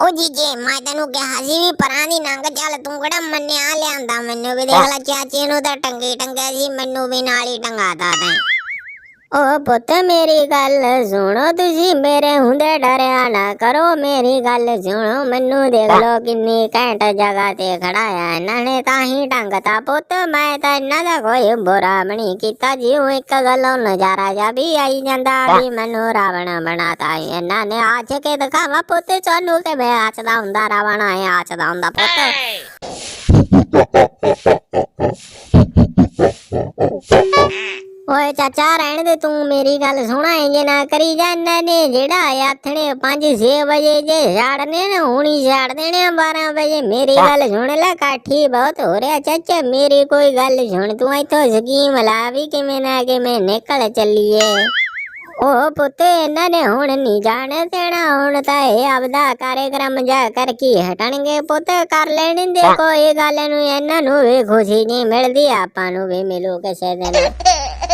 ਉਹ ਜੀਜੇ ਮੈਂ ਤੈਨੂੰ ਕਿਹਾ ਸੀ ਵੀ ਪਰਾਂ ਦੀ ਨੰਗ ਚੱਲ ਤੂੰ ਕਿਹੜਾ ਮੰਨਿਆ ਲਿਆਂਦਾ ਮੈਨੂੰ ਵੀ? ਦੇਖ ਲੈ ਚਾਚੀ ਨੂੰ ਤਾਂ ਟੰਗੀ ਟੰਗਿਆ ਸੀ ਮੈਨੂੰ ਵੀ ਨਾਲ ਹੀ ਟੰਗਾਤਾ ਤੈਂ। ਓ ਪੁੱਤ ਮੇਰੀ ਗੱਲ ਸੁਣੋ ਤੁਸੀਂ ਮੇਰੇ ਹੁੰਦੇ ਡਰਿਆ ਨਾ ਕਰੋ ਮੇਰੀ ਗੱਲ ਸੁਣੋ ਮੈਨੂੰ ਦੇਖ ਲੋ ਕਿੰਨੀ ਘੈਂਟ ਜਗ੍ਹਾ ਤੇ ਖੜਾ ਆ। ਇਹਨਾਂ ਨੇ ਤਾਂ ਹੀ ਟੰਗਤਾ ਪੁੱਤ ਮੈਂ ਤਾਂ ਇਹਨਾਂ ਦਾ ਕੋਈ ਬੁਰਾ ਬਣੀ ਕੀਤਾ ਜੀ ਉਹ ਇੱਕ ਗੱਲੋਂ ਨਜ਼ਾਰਾ ਜਾ ਵੀ ਆਈ ਜਾਂਦਾ ਵੀ ਮੈਨੂੰ ਰਾਵਣ ਬਣਾਤਾ ਇਹਨਾਂ ਨੇ ਆਚ ਕੇ ਦਿਖਾਵਾ ਪੁੱਤ ਸਾਨੂੰ ਤੇ ਮੈਂ ਆਚਦਾ ਹੁੰਦਾ ਰਾਵਣ ਆਇਆ ਆਚਦਾ ਹੁੰਦਾ ਪੁੱਤ। ਓਏ ਚਾਚਾ ਰਹਿਣ ਦੇ ਤੂੰ ਮੇਰੀ ਗੱਲ ਸੁਣਾ ਇੰਜ ਨਾ ਕਰੀ ਜਾ ਇਹਨਾਂ ਨੇ ਜਿਹੜਾ ਆਥਣੇ 5-6 ਵਜੇ ਜੇ ਛਾੜਨੇ ਨੇ ਹੁਣੀ ਛਾੜ ਦੇਣੇ ਆ 12 ਵਜੇ। ਮੇਰੀ ਗੱਲ ਸੁਣ ਲੈ ਕਾਠੀ ਬਹੁਤ ਹੋ ਰਿਹਾ ਚਾਚਾ ਮੇਰੀ ਕੋਈ ਗੱਲ ਸੁਣ ਤੂੰ ਇੱਥੋਂ ਸਕੀਮ ਲਾ ਵੀ ਕਿਵੇਂ ਨਾ ਕਿਵੇਂ ਨਿਕਲ ਚੱਲੀਏ। ਉਹ ਪੁੱਤ ਇਹਨਾਂ ਨੇ ਹੁਣ ਨਹੀਂ ਜਾਣ ਦੇਣਾ ਹੁਣ ਤਾਂ ਇਹ ਆਪਦਾ ਕਾਰਜਕ੍ਰਮ ਜਾ ਕਰ ਕੀ ਹਟਣਗੇ ਪੁੱਤ ਕਰ ਲੈਣ ਦੇ ਕੋਈ ਗੱਲ ਨੂੰ ਇਹਨਾਂ ਨੂੰ ਵੀ ਖੁਸ਼ੀ ਨਹੀਂ ਮਿਲਦੀ ਆਪਾਂ ਨੂੰ ਵੀ ਮਿਲੂ ਕਿਸੇ ਦਿਨ।